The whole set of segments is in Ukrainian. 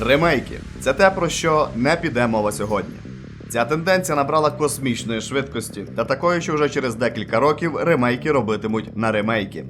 Ремейки це те, про що не піде мова сьогодні. Ця тенденція набрала космічної швидкості та такої, що вже через декілька років ремейки робитимуть на ремейки.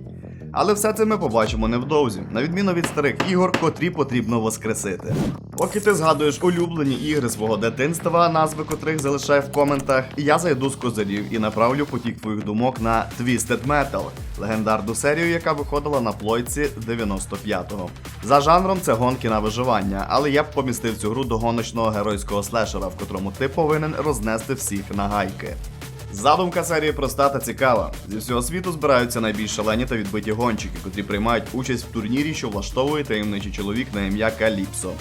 Але все це ми побачимо невдовзі, на відміну від старих ігор, котрі потрібно воскресити. Поки ти згадуєш улюблені ігри свого дитинства, назви котрих залишай в коментах, я зайду з козирів і направлю потік твоїх думок на Twisted Metal, легендарну серію, яка виходила на плойці 95-го. За жанром це гонки на виживання, але я б помістив цю гру до гоночного геройського слешера, в котрому ти повинен рознести всіх на гайки. Задумка серії проста та цікава. Зі всього світу збираються найбільш шалені та відбиті гонщики, котрі приймають участь в турнірі, що влаштовує таємничий чоловік на ім'я Каліпсо.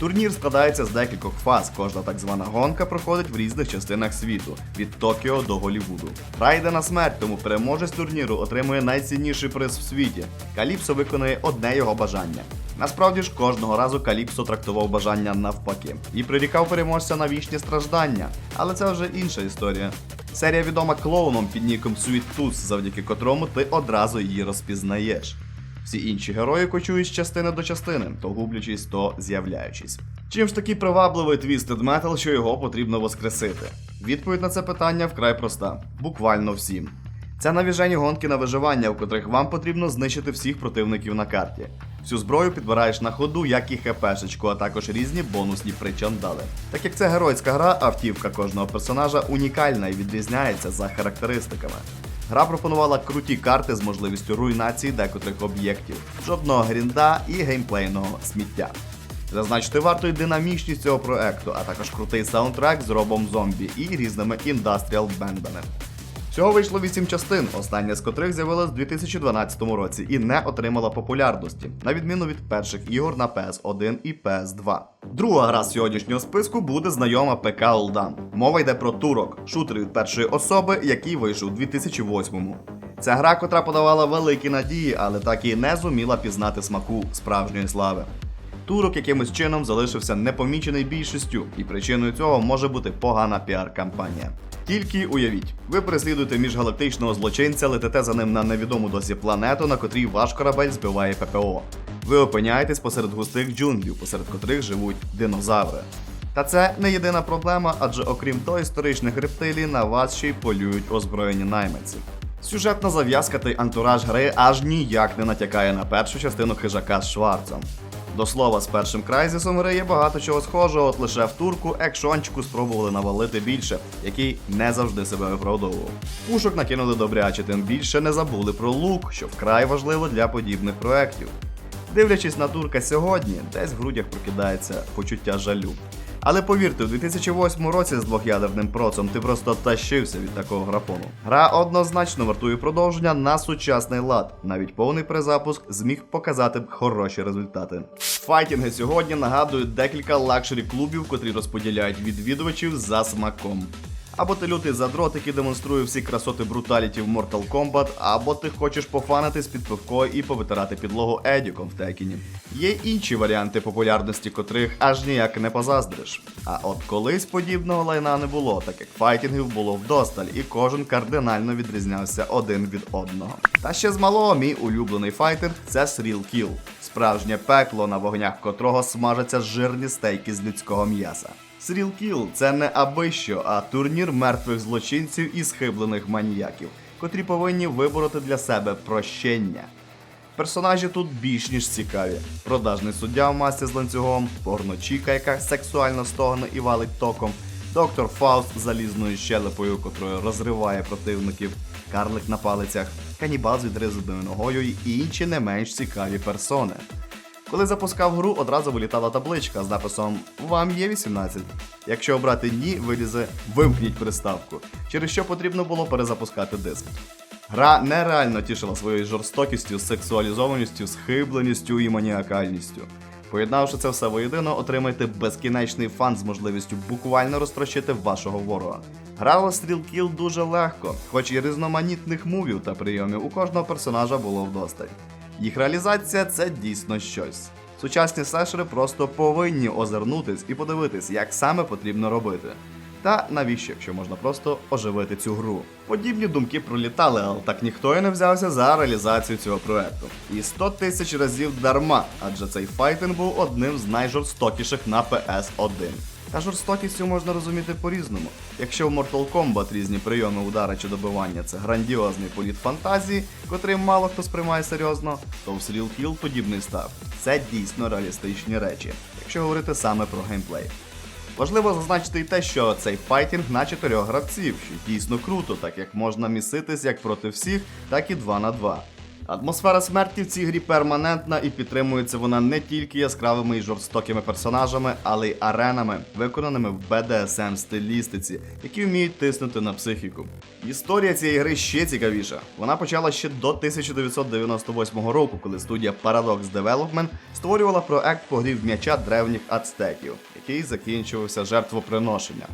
Турнір складається з декількох фаз. Кожна так звана гонка проходить в різних частинах світу від Токіо до Голівуду. Гра йде на смерть, тому переможець турніру отримує найцінніший приз в світі. Каліпсо виконує одне його бажання. Насправді ж кожного разу Каліпсо трактував бажання навпаки і прирікав переможця на вічні страждання. Але це вже інша історія. Серія відома клоуном під ніком Sweet Tooth, завдяки котрому ти одразу її розпізнаєш. Всі інші герої кочують з частини до частини, то гублячись, то з'являючись. Чим ж такий привабливий Twisted Metal, що його потрібно воскресити? Відповідь на це питання вкрай проста: буквально всім. Це навіжені гонки на виживання, в котрих вам потрібно знищити всіх противників на карті. Всю зброю підбираєш на ходу, як і хпшечку, а також різні бонусні причандали. Так як це геройська гра, автівка кожного персонажа унікальна і відрізняється за характеристиками. Гра пропонувала круті карти з можливістю руйнації декотрих об'єктів, жодного грінда і геймплейного сміття. Зазначити варто й динамічність цього проекту, а також крутий саундтрек з робом зомбі і різними індастріал бендами. Всього вийшло 8 частин, остання з котрих з'явилась у 2012 році і не отримала популярності, на відміну від перших ігор на PS1 і PS2. Друга гра з сьогоднішнього списку буде знайома ПК Олдан. Мова йде про турок, шутер від першої особи, який вийшов у 2008-му. Ця гра, котра подавала великі надії, але так і не зуміла пізнати смаку справжньої слави. Турок якимось чином залишився непомічений більшістю, і причиною цього може бути погана піар-кампанія. Тільки уявіть, ви переслідуєте міжгалактичного злочинця, летите за ним на невідому досі планету, на котрій ваш корабель збиває ППО. Ви опиняєтесь посеред густих джунглів, посеред котрих живуть динозаври. Та це не єдина проблема, адже окрім доісторичних рептилій, на вас ще й полюють озброєні найманці. Сюжетна зав'язка та й антураж гри аж ніяк не натякає на першу частину хижака з Шварцем. До слова, з першим крайзісом гри є багато чого схожого, от лише в турку екшончику спробували навалити більше, який не завжди себе виправдовував. Пушок накинули добряче, тим більше не забули про лук, що вкрай важливо для подібних проєктів. Дивлячись на турка сьогодні, десь в грудях прокидається почуття жалю. Але повірте, у 2008 році з двох'ядерним процом ти просто тащився від такого графону. Гра однозначно вартує продовження на сучасний лад. Навіть повний перезапуск зміг показати хороші результати. Файтінги сьогодні нагадують декілька лакшері клубів, котрі розподіляють відвідувачів за смаком. Або ти лютий задрот, який демонструє всі красоти бруталіті в Mortal Kombat, або ти хочеш пофанитись під пивко і повитирати підлогу Едіком в Текіні. Є інші варіанти популярності, котрих аж ніяк не позаздриш. А от колись подібного лайна не було, так як файтінгів було вдосталь, і кожен кардинально відрізнявся один від одного. Та ще з малого мій улюблений файтинг це Thrill Kill. Справжнє пекло, на вогнях котрого смажаться жирні стейки з людського м'яса. Kill – це не аби що, а турнір мертвих злочинців і схиблених маніяків, котрі повинні вибороти для себе прощення. Персонажі тут більш ніж цікаві. Продажний суддя в масці з ланцюгом, порночіка, яка сексуально стогне і валить током, доктор Фауст з залізною щелепою, котрою розриває противників, карлик на палицях, канібал з відризаною ногою і інші не менш цікаві персони. Коли запускав гру, одразу вилітала табличка з написом Вам є 18. Якщо обрати ні, вилізе Вимкніть приставку, через що потрібно було перезапускати диск. Гра нереально тішила своєю жорстокістю, сексуалізованістю, схибленістю і маніакальністю. Поєднавши це все воєдино, отримайте безкінечний фан з можливістю буквально розтрощити вашого ворога. Грала Strill Kill дуже легко, хоч і різноманітних мувів та прийомів у кожного персонажа було вдосталь. Їх реалізація це дійсно щось. Сучасні слешери просто повинні озирнутись і подивитись, як саме потрібно робити. Та навіщо, якщо можна просто оживити цю гру? Подібні думки пролітали, але так ніхто і не взявся за реалізацію цього проекту. І 100 тисяч разів дарма, адже цей файтинг був одним з найжорстокіших на PS1. Та жорстокістю можна розуміти по-різному. Якщо в Mortal Kombat різні прийоми удара чи добивання це грандіозний політ фантазії, котрий мало хто сприймає серйозно, то в Serial Kill подібний став. Це дійсно реалістичні речі, якщо говорити саме про геймплей. Важливо зазначити і те, що цей файтінг на чотирьох гравців, що дійсно круто, так як можна міситись як проти всіх, так і 2 на 2. Атмосфера смерті в цій грі перманентна і підтримується вона не тільки яскравими і жорстокими персонажами, але й аренами, виконаними в BDSM стилістиці, які вміють тиснути на психіку. Історія цієї гри ще цікавіша. Вона почала ще до 1998 року, коли студія Paradox Development створювала проект погрів м'яча древніх ацтеків, який закінчувався жертвоприношенням.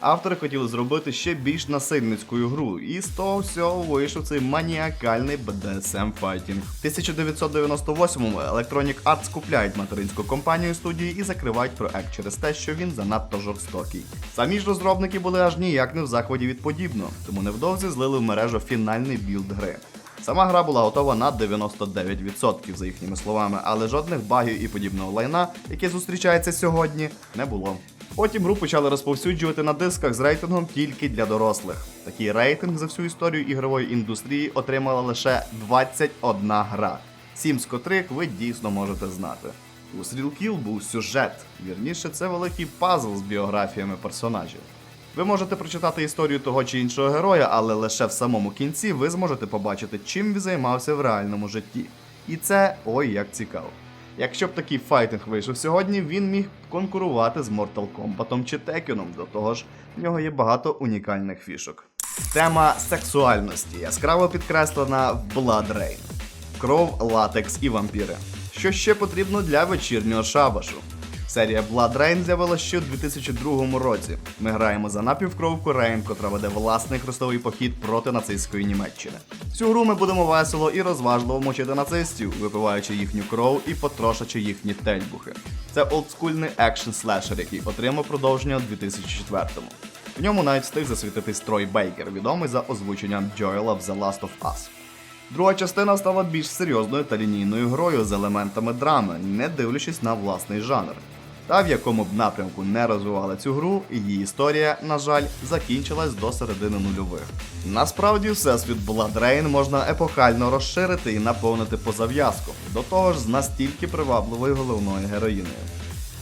Автори хотіли зробити ще більш насильницькою гру, і з того всього вийшов цей маніакальний BDSM файтінг. В 1998-му Electronic Arts купляють материнську компанію студії і закривають проект через те, що він занадто жорстокий. Самі ж розробники були аж ніяк не в захваті від подібного, тому невдовзі злили в мережу фінальний білд гри. Сама гра була готова на 99% за їхніми словами, але жодних багів і подібного лайна, яке зустрічається сьогодні, не було. Потім гру почали розповсюджувати на дисках з рейтингом тільки для дорослих. Такий рейтинг за всю історію ігрової індустрії отримала лише 21 гра, сім з котрих ви дійсно можете знати. У Kill був сюжет, вірніше, це великий пазл з біографіями персонажів. Ви можете прочитати історію того чи іншого героя, але лише в самому кінці ви зможете побачити, чим він займався в реальному житті. І це ой як цікаво. Якщо б такий файтинг вийшов сьогодні, він міг конкурувати з Mortal Kombat чи Tekken, до того ж, в нього є багато унікальних фішок. Тема сексуальності яскраво підкреслена в Blood Rain. Кров, латекс і вампіри. Що ще потрібно для вечірнього шабашу? Серія Blood з'явилася ще у 2002 році. Ми граємо за напівкровку Рейн, котра веде власний хрестовий похід проти нацистської Німеччини. Цю гру ми будемо весело і розважливо мочити нацистів, випиваючи їхню кров і потрошачи їхні тельбухи. Це олдскульний екшн слешер, який отримав продовження у 2004-му. В ньому навіть встиг засвітитись Трой Бейкер, відомий за озвученням Джоела в The Last of Us. Друга частина стала більш серйозною та лінійною грою з елементами драми, не дивлячись на власний жанр. Та в якому б напрямку не розвивали цю гру, її історія, на жаль, закінчилась до середини нульових. Насправді, всесвіт Blood Rain можна епохально розширити і наповнити по зав'язку, до того ж з настільки привабливою головною героїнею.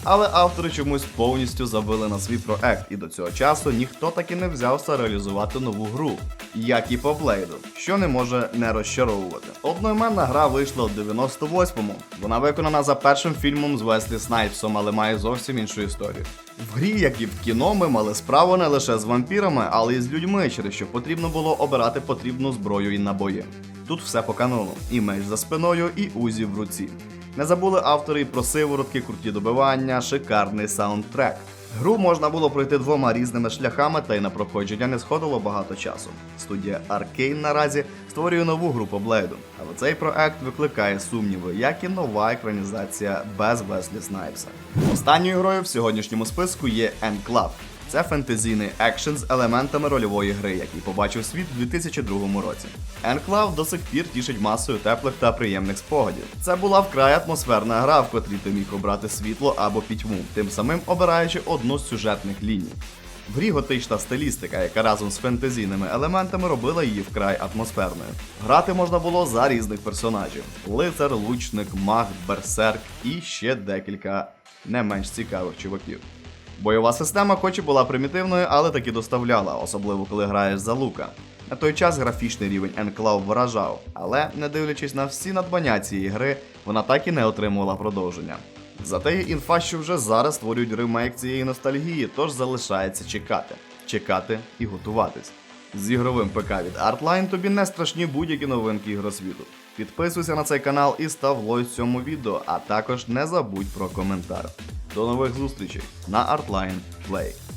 Але автори чомусь повністю забили на свій проект, і до цього часу ніхто таки не взявся реалізувати нову гру, як і по Блейду, що не може не розчаровувати. Одноіменна гра вийшла у 98-му. Вона виконана за першим фільмом з Веслі Снайпсом, але має зовсім іншу історію. В грі, як і в кіно, ми мали справу не лише з вампірами, але й з людьми, через що потрібно було обирати потрібну зброю і набої. Тут все по канону: і меч за спиною, і узі в руці. Не забули автори і про сиворотки, круті добивання, шикарний саундтрек. Гру можна було пройти двома різними шляхами, та й на проходження не сходило багато часу. Студія Arkane наразі створює нову гру по Блейду, але цей проект викликає сумніви, як і нова екранізація без Веслі Снайпса. Останньою грою в сьогоднішньому списку є Enclave. Це фентезійний екшен з елементами рольової гри, який побачив світ у 2002 році. Enclave до сих пір тішить масою теплих та приємних спогадів. Це була вкрай атмосферна гра, в котрій ти міг обрати світло або пітьму, тим самим обираючи одну з сюжетних ліній. В грі готична стилістика, яка разом з фентезійними елементами робила її вкрай атмосферною. Грати можна було за різних персонажів: лицар, лучник, маг, берсерк і ще декілька не менш цікавих чуваків. Бойова система, хоч і була примітивною, але таки доставляла, особливо коли граєш за лука. На той час графічний рівень Enclave вражав, але, не дивлячись на всі надбання цієї гри, вона так і не отримувала продовження. Зате є інфа, що вже зараз створюють ремейк цієї ностальгії, тож залишається чекати, чекати і готуватись. З ігровим ПК від Artline тобі не страшні будь-які новинки ігросвіту. Підписуйся на цей канал і став лось цьому відео, а також не забудь про коментар. До нових зустрічей на Artline Play.